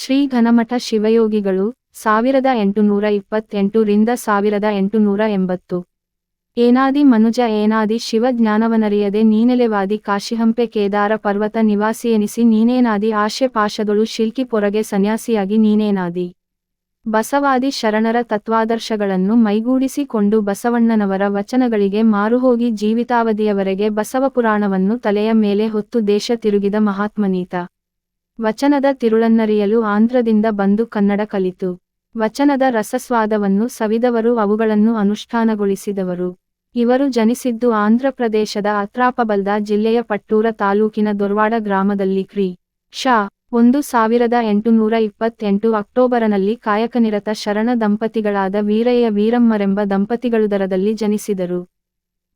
ಶ್ರೀ ಘನಮಠ ಶಿವಯೋಗಿಗಳು, ಸಾವಿರದ ಎಂಟುನೂರ ಇಪ್ಪತ್ತೆಂಟು ರಿಂದ ಸಾವಿರದ ಎಂಟುನೂರ ಎಂಬತ್ತು. ಏನಾದಿ ಮನುಜ, ಏನಾದಿ ಶಿವ ಜ್ಞಾನವನರಿಯದೆ ನೀನೆಲೆವಾದಿ ಕಾಶಿಹಂಪೆ ಕೇದಾರ ಪರ್ವತ ನಿವಾಸಿಯೆನಿಸಿ ನೀನೇನಾದಿ ಆಶೆ ಪಾಶದೊಳು ಶಿಲ್ಕಿ ಪೊರಗೆ ಸನ್ಯಾಸಿಯಾಗಿ ನೀನೇನಾದಿ. ಬಸವಾದಿ ಶರಣರ ತತ್ವಾದರ್ಶಗಳನ್ನು ಮೈಗೂಡಿಸಿಕೊಂಡು ಬಸವಣ್ಣನವರ ವಚನಗಳಿಗೆ ಮಾರುಹೋಗಿ ಜೀವಿತಾವಧಿಯವರೆಗೆ ಬಸವಪುರಾಣವನ್ನು ತಲೆಯ ಮೇಲೆ ಹೊತ್ತು ದೇಶ ತಿರುಗಿದ ಮಹಾತ್ಮನೀತ. ವಚನದ ತಿರುಳನ್ನರಿಯಲು ಆಂಧ್ರದಿಂದ ಬಂದು ಕನ್ನಡ ಕಲಿತು. ವಚನದ ರಸಸ್ವಾದವನ್ನು ಸವಿದವರು ಅವುಗಳನ್ನು ಅನುಷ್ಠಾನಗೊಳಿಸಿದವರು. ಇವರು ಜನಿಸಿದ್ದು ಆಂಧ್ರಪ್ರದೇಶದ ಅತ್ರಾಪಬಲ್ದ ಜಿಲ್ಲೆಯ ಪಟ್ಟೂರ ತಾಲೂಕಿನ ದೊರ್ವಾಡ ಗ್ರಾಮದಲ್ಲಿ ಕ್ರಿ. ಶಾ. ಒಂದು ಸಾವಿರದ ಎಂಟುನೂರ ಇಪ್ಪತ್ತೆಂಟು ಅಕ್ಟೋಬರನಲ್ಲಿ ಕಾಯಕನಿರತ ಶರಣ ದಂಪತಿಗಳಾದ ವೀರಯ್ಯ ವೀರಮ್ಮರೆಂಬ ದಂಪತಿಗಳುದರದಲ್ಲಿ ಜನಿಸಿದರು.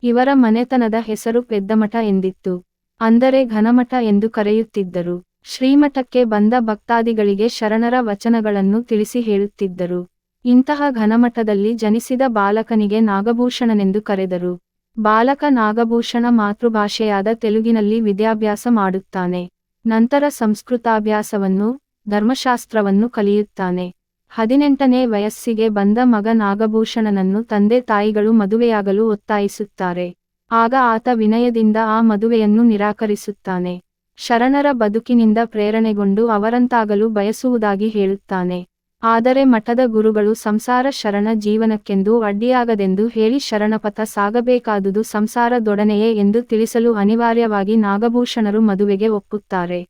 ಇವರ ಮನೆತನದ ಹೆಸರು ಪೆದ್ದಮಠ ಎಂದಿತ್ತು. ಅಂದರೆ ಘನಮಠ ಎಂದು ಕರೆಯುತ್ತಿದ್ದರು. ಶ್ರೀಮಠಕ್ಕೆ ಬಂದ ಭಕ್ತಾದಿಗಳಿಗೆ ಶರಣರ ವಚನಗಳನ್ನು ತಿಳಿಸಿ ಹೇಳುತ್ತಿದ್ದರು. ಇಂತಹ ಘನಮಠದಲ್ಲಿ ಜನಿಸಿದ ಬಾಲಕನಿಗೆ ನಾಗಭೂಷಣನೆಂದು ಕರೆದರು. ಬಾಲಕ ನಾಗಭೂಷಣ ಮಾತೃಭಾಷೆಯಾದ ತೆಲುಗಿನಲ್ಲಿ ವಿದ್ಯಾಭ್ಯಾಸ ಮಾಡುತ್ತಾನೆ. ನಂತರ ಸಂಸ್ಕೃತಾಭ್ಯಾಸವನ್ನು, ಧರ್ಮಶಾಸ್ತ್ರವನ್ನು ಕಲಿಯುತ್ತಾನೆ. ಹದಿನೆಂಟನೇ ವಯಸ್ಸಿಗೆ ಬಂದ ಮಗ ನಾಗಭೂಷಣನನ್ನು ತಂದೆ ತಾಯಿಗಳು ಮದುವೆಯಾಗಲು ಒತ್ತಾಯಿಸುತ್ತಾರೆ. ಆಗ ಆತ ವಿನಯದಿಂದ ಆ ಮದುವೆಯನ್ನು ನಿರಾಕರಿಸುತ್ತಾನೆ. ಶರಣರ ಬದುಕಿನಿಂದ ಪ್ರೇರಣೆಗೊಂಡು ಅವರಂತಾಗಲು ಬಯಸುವುದಾಗಿ ಹೇಳುತ್ತಾನೆ. ಆದರೆ ಮಠದ ಗುರುಗಳು ಸಂಸಾರ ಶರಣ ಜೀವನಕ್ಕೆಂದು ಅಡ್ಡಿಯಾಗದೆಂದು ಹೇಳಿ ಶರಣಪಥ ಸಾಗಬೇಕಾದುದು ಸಂಸಾರದೊಡನೆಯೇ ಎಂದು ತಿಳಿಸಲು ಅನಿವಾರ್ಯವಾಗಿ ನಾಗಭೂಷಣರು ಮದುವೆಗೆ ಒಪ್ಪುತ್ತಾರೆ.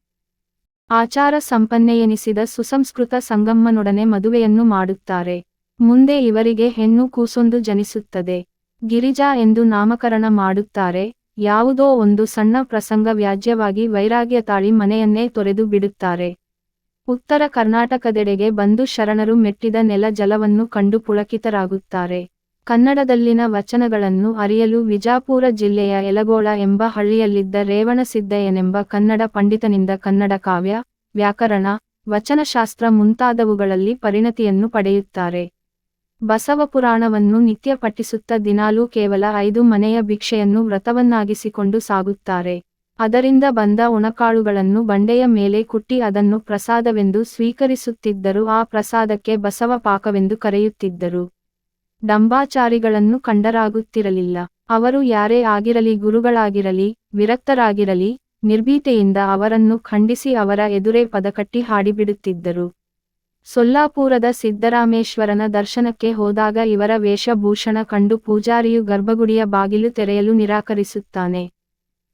ಆಚಾರ ಸಂಪನ್ನೆಯೆನಿಸಿದ ಸುಸಂಸ್ಕೃತ ಸಂಗಮ್ಮನೊಡನೆ ಮದುವೆಯನ್ನು ಮಾಡುತ್ತಾರೆ. ಮುಂದೆ ಇವರಿಗೆ ಹೆಣ್ಣು ಕೂಸೊಂದು ಜನಿಸುತ್ತದೆ. ಗಿರಿಜಾ ಎಂದು ನಾಮಕರಣ ಮಾಡುತ್ತಾರೆ. ಯಾವುದೋ ಒಂದು ಸಣ್ಣ ಪ್ರಸಂಗ ವ್ಯಾಜ್ಯವಾಗಿ ವೈರಾಗ್ಯ ತಾಳಿ ಮನೆಯನ್ನೇ ತೊರೆದು ಬಿಡುತ್ತಾರೆ. ಉತ್ತರ ಕರ್ನಾಟಕದೆಡೆಗೆ ಬಂದು ಶರಣರು ಮೆಟ್ಟಿದ ನೆಲ ಜಲವನ್ನು ಕಂಡು ಪುಳಕಿತರಾಗುತ್ತಾರೆ. ಕನ್ನಡದಲ್ಲಿನ ವಚನಗಳನ್ನು ಅರಿಯಲು ವಿಜಾಪುರ ಜಿಲ್ಲೆಯ ಯಲಗೋಳ ಎಂಬ ಹಳ್ಳಿಯಲ್ಲಿದ್ದ ರೇವಣಸಿದ್ದಯ್ಯನೆಂಬ ಕನ್ನಡ ಪಂಡಿತನಿಂದ ಕನ್ನಡ ಕಾವ್ಯ, ವ್ಯಾಕರಣ, ವಚನಶಾಸ್ತ್ರ ಮುಂತಾದವುಗಳಲ್ಲಿ ಪರಿಣತಿಯನ್ನು ಪಡೆಯುತ್ತಾರೆ. ಬಸವಪುರಾಣವನ್ನು ನಿತ್ಯ ಪಠಿಸುತ್ತ ದಿನಾಲೂ ಕೇವಲ ಐದು ಮನೆಯ ಭಿಕ್ಷೆಯನ್ನು ವ್ರತವನ್ನಾಗಿಸಿಕೊಂಡು ಸಾಗುತ್ತಾರೆ. ಅದರಿಂದ ಬಂದ ಒಣಕಾಳುಗಳನ್ನು ಬಂಡೆಯ ಮೇಲೆ ಕುಟ್ಟಿ ಅದನ್ನು ಪ್ರಸಾದವೆಂದು ಸ್ವೀಕರಿಸುತ್ತಿದ್ದರು ಆ ಪ್ರಸಾದಕ್ಕೆ ಬಸವ ಪಾಕವೆಂದು ಕರೆಯುತ್ತಿದ್ದರು. ಡಂಬಾಚಾರಿಗಳನ್ನು ಕಂಡರಾಗುತ್ತಿರಲಿಲ್ಲ. ಅವರು ಯಾರೇ ಆಗಿರಲಿ, ಗುರುಗಳಾಗಿರಲಿ, ವಿರಕ್ತರಾಗಿರಲಿ, ನಿರ್ಭೀತೆಯಿಂದ ಅವರನ್ನು ಖಂಡಿಸಿ ಅವರ ಎದುರೇ ಪದಕಟ್ಟಿ ಹಾಡಿಬಿಡುತ್ತಿದ್ದರು. ಸೊಲ್ಲಾಪುರದ ಸಿದ್ದರಾಮೇಶ್ವರನ ದರ್ಶನಕ್ಕೆ ಹೋದಾಗ ಇವರ ವೇಷಭೂಷಣ ಕಂಡು ಪೂಜಾರಿಯು ಗರ್ಭಗುಡಿಯ ಬಾಗಿಲು ತೆರೆಯಲು ನಿರಾಕರಿಸುತ್ತಾನೆ.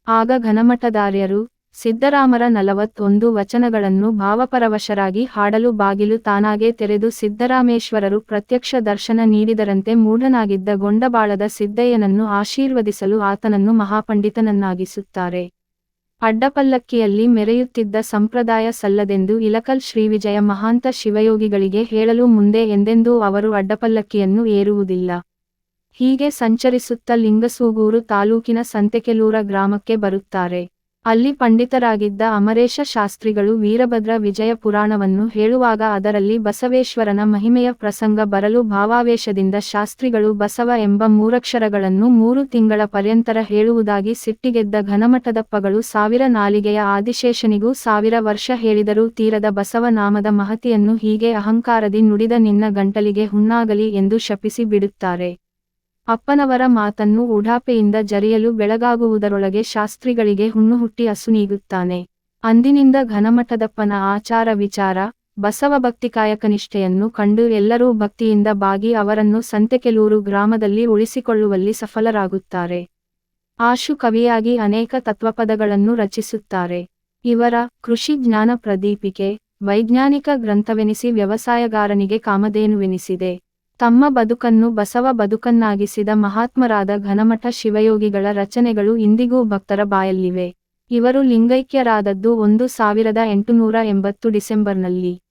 ಆಗ ಘನಮಠದಾರ್ಯರು, ಸಿದ್ದರಾಮರ ನಲವತ್ತೊಂದು ವಚನಗಳನ್ನು ಭಾವಪರವಶರಾಗಿ ಹಾಡಲು ಬಾಗಿಲು ತಾನಾಗೆ ತೆರೆದು ಸಿದ್ದರಾಮೇಶ್ವರರು ಪ್ರತ್ಯಕ್ಷ ದರ್ಶನ ನೀಡಿದರಂತೆ ಮೂಢನಾಗಿದ್ದ ಗೊಂಡಬಾಳದ ಸಿದ್ದಯ್ಯನನ್ನು ಆಶೀರ್ವದಿಸಲು ಆತನನ್ನು ಮಹಾಪಂಡಿತನನ್ನಾಗಿಸುತ್ತಾರೆ. ಅಡ್ಡಪಲ್ಲಕ್ಕಿಯಲ್ಲಿ ಮೆರೆಯುತ್ತಿದ್ದ ಸಂಪ್ರದಾಯ ಸಲ್ಲದೆಂದು ಇಲಕಲ್ ಶ್ರೀವಿಜಯ ಮಹಾಂತ ಶಿವಯೋಗಿಗಳಿಗೆ ಹೇಳಲು ಮುಂದೆ ಎಂದೆಂದೂ ಅವರು ಅಡ್ಡಪಲ್ಲಕ್ಕಿಯನ್ನು ಏರುವುದಿಲ್ಲ. ಹೀಗೆ ಸಂಚರಿಸುತ್ತ ಲಿಂಗಸೂಗೂರು ತಾಲೂಕಿನ ಸಂತೆಕೆಲೂರ ಗ್ರಾಮಕ್ಕೆ ಬರುತ್ತಾರೆ. ಅಲ್ಲಿ ಪಂಡಿತರಾಗಿದ್ದ ಅಮರೇಶ ಶಾಸ್ತ್ರಿಗಳು ವೀರಭದ್ರ ವಿಜಯ ಪುರಾಣವನ್ನು ಹೇಳುವಾಗ ಅದರಲ್ಲಿ ಬಸವೇಶ್ವರನ ಮಹಿಮೆಯ ಪ್ರಸಂಗ ಬರಲು ಭಾವಾವೇಶದಿಂದ ಶಾಸ್ತ್ರಿಗಳು ಬಸವ ಎಂಬ ಮೂರಕ್ಷರಗಳನ್ನು ಮೂರು ತಿಂಗಳ ಪರ್ಯಂತರ ಹೇಳುವುದಾಗಿ ಸಿಟ್ಟಿಗೆದ್ದ ಘನಮಠದಪ್ಪಗಳು ಸಾವಿರ ನಾಲಿಗೆಯ ಆದಿಶೇಷನಿಗೂ ಸಾವಿರ ವರ್ಷ ಹೇಳಿದರೂ ತೀರದ ಬಸವ ನಾಮದ ಮಹತಿಯನ್ನು ಹೀಗೆ ಅಹಂಕಾರದಿ ನುಡಿದ ನಿನ್ನ ಗಂಟಲಿಗೆ ಹುಣ್ಣಾಗಲಿ ಎಂದು ಶಪಿಸಿ ಬಿಡುತ್ತಾರೆ. ಅಪ್ಪನವರ ಮಾತನ್ನು ಉಡಾಪೆಯಿಂದ ಜರಿಯಲು ಬೆಳಗಾಗುವುದರೊಳಗೆ ಶಾಸ್ತ್ರಿಗಳಿಗೆ ಹುಣ್ಣು ಹುಟ್ಟಿ ಅಸುನೀಗುತ್ತಾನೆ ಅಂದಿನಿಂದ ಘನಮಠದಪ್ಪನ ಆಚಾರ ವಿಚಾರ, ಬಸವ ಭಕ್ತಿ ಕಾಯಕನಿಷ್ಠೆಯನ್ನು ಕಂಡು ಎಲ್ಲರೂ ಭಕ್ತಿಯಿಂದ ಬಾಗಿ ಅವರನ್ನು ಸಂತೆಕೆಲೂರು ಗ್ರಾಮದಲ್ಲಿ ಉಳಿಸಿಕೊಳ್ಳುವಲ್ಲಿ ಸಫಲರಾಗುತ್ತಾರೆ. ಆಶು ಕವಿಯಾಗಿ ಅನೇಕ ತತ್ವಪದಗಳನ್ನು ರಚಿಸುತ್ತಾರೆ. ಇವರ ಕೃಷಿ ಜ್ಞಾನ ಪ್ರದೀಪಿಕೆ, ವೈಜ್ಞಾನಿಕ ಗ್ರಂಥವೆನಿಸಿ ವ್ಯವಸಾಯಗಾರನಿಗೆ ಕಾಮಧೇನುವೆನಿಸಿದೆ. ತಮ್ಮ ಬದುಕನ್ನು ಬಸವ ಬದುಕನ್ನಾಗಿಸಿದ ಮಹಾತ್ಮರಾದ ಘನಮಠ ಶಿವಯೋಗಿಗಳ ರಚನೆಗಳು ಇಂದಿಗೂ ಭಕ್ತರ ಬಾಯಲ್ಲಿವೆ. ಇವರು ಲಿಂಗೈಕ್ಯರಾದದ್ದು ಒಂದು ಸಾವಿರದ ಎಂಟುನೂರ ಎಂಬತ್ತು ಡಿಸೆಂಬರ್ನಲ್ಲಿ.